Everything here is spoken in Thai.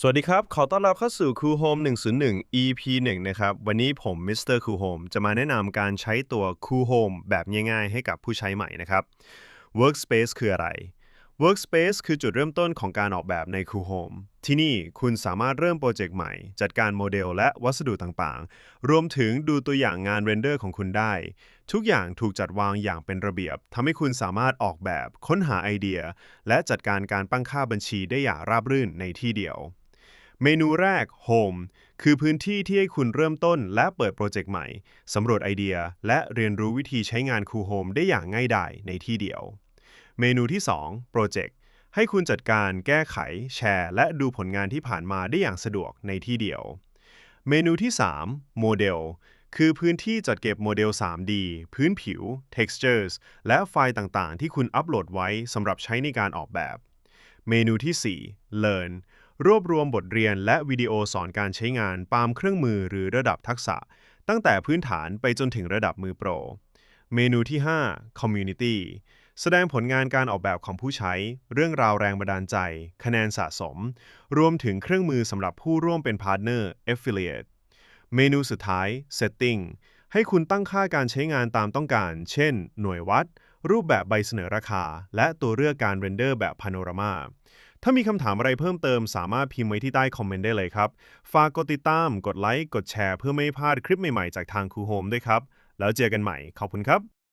สวัสดีครับ ขอต้อนรับเข้าสู่ Cool Home 101 EP 1 นะครับ วันนี้ผมมิสเตอร์ Cool Home จะมาแนะนำการใช้ตัว Cool Home แบบง่ายๆ ให้กับผู้ใช้ใหม่นะครับ Workspace คืออะไร Workspace คือจุดเริ่มต้นของการออกแบบใน Cool Home ที่นี่คุณสามารถเริ่มโปรเจกต์ใหม่ จัดการโมเดลและวัสดุต่างๆ รวมถึงดูตัวอย่างงานเรนเดอร์ของคุณได้ ทุกอย่างถูกจัดวางอย่างเป็นระเบียบทำให้คุณสามารถออกแบบค้นหาไอเดีย และจัดการการตั้งค่าบัญชีได้อย่างราบรื่นในที่เดียว เมนูแรก Home คือพื้นที่ที่ให้คุณเริ่มต้นและเปิดโปรเจกต์ใหม่ สำรวจไอเดีย และเรียนรู้วิธีใช้งาน Cool Home ได้อย่างง่ายดายในที่เดียว เมนูที่2 Project ให้คุณจัดการแก้ไข แชร์ และดูผลงานที่ผ่านมาได้อย่างสะดวกในที่เดียว เมนูที่3โมเดลคือพื้นที่จัดเก็บโมเดล 3D พื้นผิว textures และไฟล์ต่างๆ ที่คุณอัปโหลดไว้สำหรับใช้ในการออกแบบ เมนูที่ 4 Learn รวบรวมบทเรียนและวิดีโอสอนการใช้งานตามเครื่องมือหรือระดับทักษะ ตั้งแต่พื้นฐานไปจนถึงระดับมือโปร เมนูที่ 5 Community แสดงผลงานการออกแบบของผู้ใช้ เรื่องราวแรงบันดาลใจ คะแนนสะสม รวมถึงเครื่องมือสำหรับผู้ร่วมเป็นพาร์ทเนอร์ Affiliate เมนูสุดท้าย Setting ให้คุณตั้งค่าการใช้งานตามต้องการ เช่น หน่วยวัด รูปแบบใบเสนอราคา และตัวเลือกการเรนเดอร์แบบพาโนรามา ถ้ามีคำถามอะไรเพิ่มเติมสามารถพิมพ์ไว้ที่ใต้คอมเมนต์ได้เลยครับ ฝากกดติดตาม กดไลค์ กดแชร์เพื่อไม่พลาดคลิปใหม่ๆ จากทางครูโฮมด้วยครับ แล้วเจอกันใหม่ ขอบคุณครับ